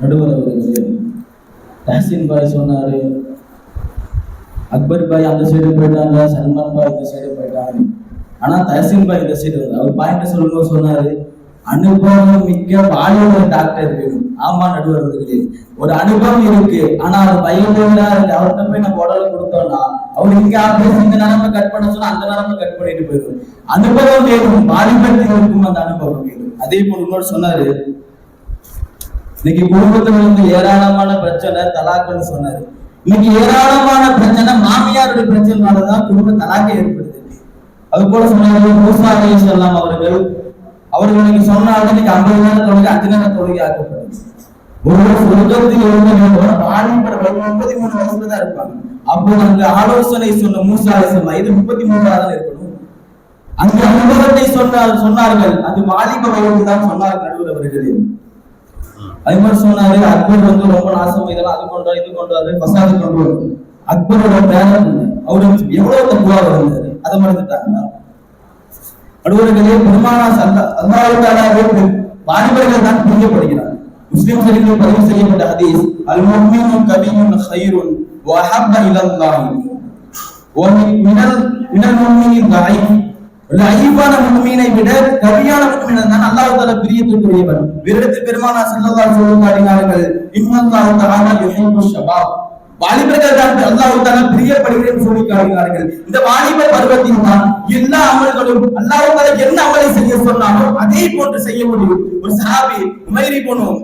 நடுவர் அவர்களே தாசின் பாய் சொன்னாரு. அக்பர் பாய் அந்த சைடு போயிட்டாங்க சல்மான் பாய் இந்த சைடு போயிட்டாங்க. ஆனா தஹசின் பாய் இந்த சைடு அவர் பாயிண்ட் சொல்லும்போது சொன்னாரு அனுபவம் மிக்க பாலிவுட் டாக்டர் வேணும். ஆமா நடுவர்களே ஒரு அனுபவம் இருக்கு. ஆனா அது பயனுள்ளதா இருக்கு அவர்கிட்ட போய் நம்ம உடலை கொடுத்தோம்னா அவர் இங்க ஆபரேஷன் இந்த நரம்பை கட் பண்ண சொன்னா அந்த நரம்பை கட் பண்ணிட்டு போயிடும். அனுபவம் வேணும். பாலிபத்தில் இருக்கும் அந்த அனுபவம் வேணும். அதே போல இன்னொரு சொன்னாரு. இன்னைக்கு குடும்பத்துல இருந்து ஏராளமான பிரச்சனை தலாக்குன்னு சொன்னாரு. இன்னைக்கு ஏராளமான பிரச்சனை மாமியாருடைய பிரச்சனைனாலதான் குடும்ப தலாக்கை ஏற்படுது. அது போல சொன்னாரு மூசா சொல்லாம் அவர்கள் அவர்கள் நீங்க சொன்னாலும் இன்னைக்கு ஐம்பது நேரம் தொழுகை அத்தனை நேரம் தொழுகை ஆக்கப்படும். ஒரு சொர்க்கத்தில் இருந்தவங்க வாலிபர் முப்பத்தி மூணு வயசுல தான் இருப்பாங்க. அப்போ அங்க ஆலோசனை சொன்ன மூசா அலைஹிஸ்ஸலாம் இது முப்பத்தி மூணாவது இருக்கணும். அங்க அனுபவத்தை சொன்னார் சொன்னார்கள் அது வாலிப வயது தான் சொன்னார்கள் நடுவர் வருகிறது அது மாதிரி சொன்னாரு அக்பர் வந்து ரொம்ப நாசம் இதெல்லாம் அது கொண்டாரு இது கொண்டாரு பசாது கொண்டு வரும் அக்பரோட பேரன் அவரு எவ்வளவு தப்புவா இருந்தாரு அதை மறந்துட்டாங்க. அலுவலர்களே பெருமானா சந்தா வாலிபர்கள் தான் புரியப்படுகிறார் முஸ்லிம் சரிகளில் பதிவு செய்யப்பட்ட ஹதீஸ் அல் முஹ்மினும் கவியும் ஹைருன் வஹப்ப இலல்லாஹி மினல் மினல் முஹ்மினின் லைஃப் லஹீபான முஹ்மீனை விட கவியான முஹ்மீனன் தான் அல்லாஹ் தஆலா பிரியத்துக்குரியவர் விருது பெருமானா ஸல்லல்லாஹு அலைஹி வஸல்லம் காட்டினார்கள் இன்னல்லாஹு தஆலா யுஹிப்பு ஷபாப் வாலிபர்கள் தான் அல்லாஹ் தஆலா பிரியப்படுகிறேன் சொல்லி காட்டுகிறார்கள். இந்த வாலிப பருவத்தில் தான் எல்லா அமல்களும் அல்லாஹுத்தால என்ன அமலை செய்ய சொன்னாலும் அதே போன்று செய்ய முடியும். ஒரு சஹாபி உமைரி போனோம்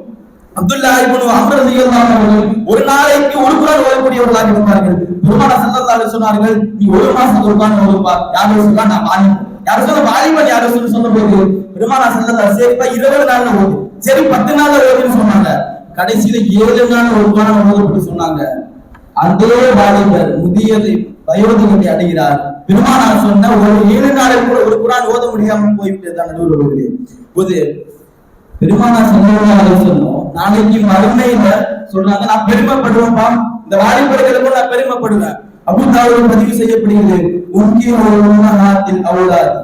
அப்துல்லா இப்னு அம்ர் ரலியல்லாஹு அவர்கள் ஒரு நாளைக்கு ஒரு குர்ஆன் ஓதக்கூடியவர்களாக இருந்தார்கள். பெருமானா ஸல்லல்லாஹு அலைஹி சொன்னார்கள் நீ ஒரு மாசம் குர்ஆன் ஓதுப்பா யார் சொல்றா நான் வாலிபன். யார் சொல்ல வாலிபன் யார் சொல்ல சொன்னபோது பெருமானா ஸல்லல்லாஹு சரிப்பா 20 நாள்ல ஓது. சரி 10 நாள்ல ஓதுன்னு சொன்னாங்க. கடைசியில ஏழு நாள் ஒரு குர்ஆன் ஓதப்பட்டு சொன்னாங்க. அதே வாலிபர் முதியது வயோதிகத்தை அடைகிறார். பெருமானார் சொன்ன ஒரு ஏழு நாளில் கூட ஒரு குரான் ஓத முடியாமல் போய்விட்டது தான் போது பெருமானார் சல்லல்லாஹு சொன்னோம். நாளைக்கு மறுமையில சொல்றாங்க நான் பெருமைப்படுவேன்ப்பா. இந்த வாலிபர்களுக்கும் நான் பெருமைப்படுவேன். அபுதாவில் பதிவு செய்யப்படுகிறது உங்கிய ஒரு உம்மஹாத்தில் அவுலாத்.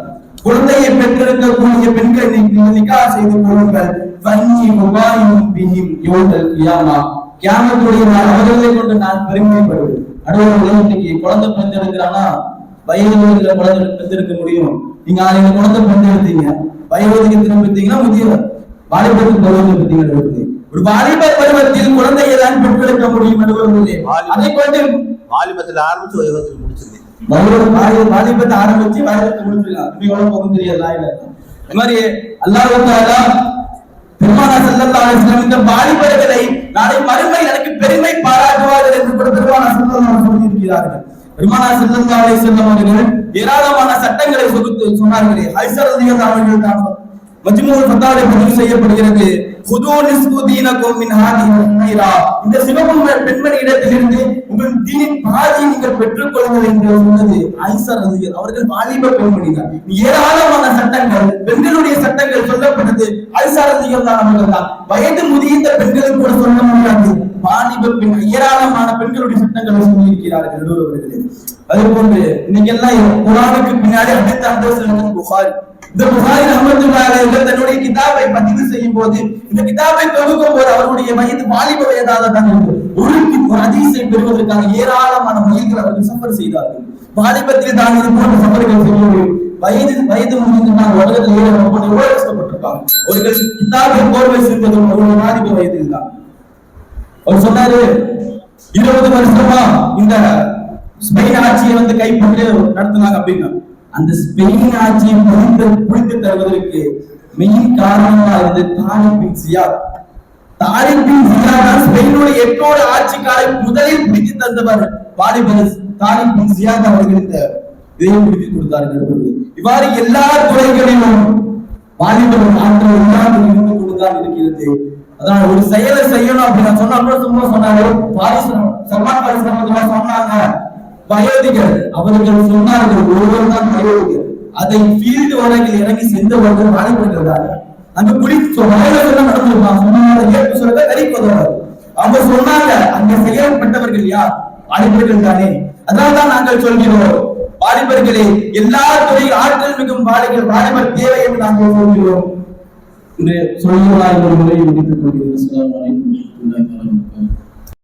குழந்தையை பெற்றெடுக்கக்கூடிய பெண்கள் நிக்கா செய்து கொள்ளுங்கள். வன்னி முபாயும் பிஹிம் யோதல் கியாமா. கியாமத்துடைய அவர்களை கொண்டு நான் பெருமைப்படுவேன். அடுத்த இன்னைக்கு குழந்தை பெற்றெடுக்கிறானா வயதுல குழந்தை பெற்றெடுக்க முடியும். நீங்க நீங்க குழந்தை பெற்றெடுத்தீங்க வயோதிகத்தினம் பெற்றீங்கன்னா முதியவர்? வாலிபத்தில் பருவத்தை பெற்றீங்க ஒரு வாலிப பருவத்தில் குழந்தையை தான் பெற்றெடுக்க முடியும் நடுவர்களே அதை கொண்டு வாலிபத்தில் ஆரம்பிச்சு வயோகத்தில் வாலி- வாலிபத்தை ஆரம்பிச்சு வாலிபத்தை முடிச்சிருக்கான் இப்படி எவ்வளவு தெரியாது இந்த மாதிரி அல்லாஹ் பெருமானா வஸல்லம் இந்த வாலிபர்களை நாளை மறுமை எனக்கு பெருமை பாராட்டுவார்கள் என்று கூட பெருமான ஸல்லல்லாஹு சொல்லியிருக்கிறார்கள். இருக்கிறார்கள் பெருமானா ஸல்லல்லாஹு அவர்கள் ஏராளமான சட்டங்களை சொகுத்து சொன்னார்களே. ஹைசர் ரலியல்லாஹு அவர்கள் தான் மஜ்மூல் ஃபத்தாவை பதிவு செய்யப்படுகிறது. இந்த சிவப்பு பெண்மணி இடத்திலிருந்து உங்கள் தீனின் பாதியை நீங்கள் பெற்றுக் கொள்ளுங்கள் என்று சொன்னது ஐசா அவர்கள் வாலிப பெண்மணி தான் ஏராளமான சட்டங்கள் பெண்களுடைய சட்டங்கள் சொல்லப்பட்ட ஐசா ரலியல்லாஹு அவர்கள் தான் வயது முதிர்ந்த பெண்களுக்கு கூட சொல்ல முடியாது. வாணிப பெண் ஏராளமான பெண்களுடைய சட்டங்களை சொல்லி இருக்கிறார்கள் நடுவர் அவர்களே. அதே போன்று இன்னைக்கு எல்லாம் குரானுக்கு பின்னாடி அடுத்த அந்த புகாரி. இந்த புகாரி அமர்ந்துள்ளார்கள் தன்னுடைய கிதாபை பதிவு செய்யும் போது இந்த கிதாபை தொகுக்கும் போது அவருடைய வயது வாலிப வயதாக தான் இருந்தது ஒரு கி- ஒரு ஹதீஸை பெறுவதற்காக ஏராளமான மைல்கள் அவர்கள் சஃபர் செய்தார்கள். வாலிபத்தில் தான் இது போன்ற சஃபர்கள் செய்ய வயது வயது முடிந்து நான் உலகத்தில் ஏழு ரொம்ப எவ்வளவு கஷ்டப்பட்டிருப்பாங்க அவர்கள் கிதாபை போர்வை செய்வது அவருடைய வாலிப வயதில் தான் அவர் சொன்னாரு இருபது வருஷமா இந்த ஸ்பெயின் ஆட்சியை வந்து கைப்பற்றி நடத்தினாங்க அப்படின்னா அந்த ஸ்பெயின் ஆட்சியை புரிந்து புரிந்து தருவதற்கு மெயின் காரணமா இருந்து தாரிக் பின் சியாத். தாரிக் பின் சியாத் தான் ஸ்பெயினுடைய எட்டோடு ஆட்சி காலை முதலில் பிடித்து தந்தவர் வாலிபர் தாரிக் பின் சியாத் அவர்கள் இந்த இதையும் பிடித்து கொடுத்தார்கள். இவ்வாறு எல்லா துறைகளிலும் வாலிபர் ஆற்றல் இல்லாமல் இருந்து இருக்கிறது. அதான் ஒரு செயலை செய்யணும் அப்படின்னு சொன்னா அப்புறம் சும்மா சொன்னாரு பாரிஸ் சல்மான் பாரிஸ் சொன்னாங்க. பயோதிகர் அவர்கள் சொன்னார்கள் ஒருவர் தான் வயோதிகர். அதை ஃபீல்டு வரையில் இறங்கி சென்றவர்கள் வாலிபர்கள் தான் அங்க குடி வயதில் நடந்திருப்பான் சொன்னாங்க ஏற்பு சொல்றத கறி அவங்க சொன்னாங்க அங்க செயல்பட்டவர்கள் யார்? வாலிபர்கள் தானே. அதான் தான் நாங்கள் சொல்கிறோம் வாலிபர்களே எல்லா வாலிபர் வாலிபர் தேவை என்று நாங்கள் சொல்கிறோம். என்று சொல்லுவார்கள் முறை முடித்துக் கொள்கிறேன்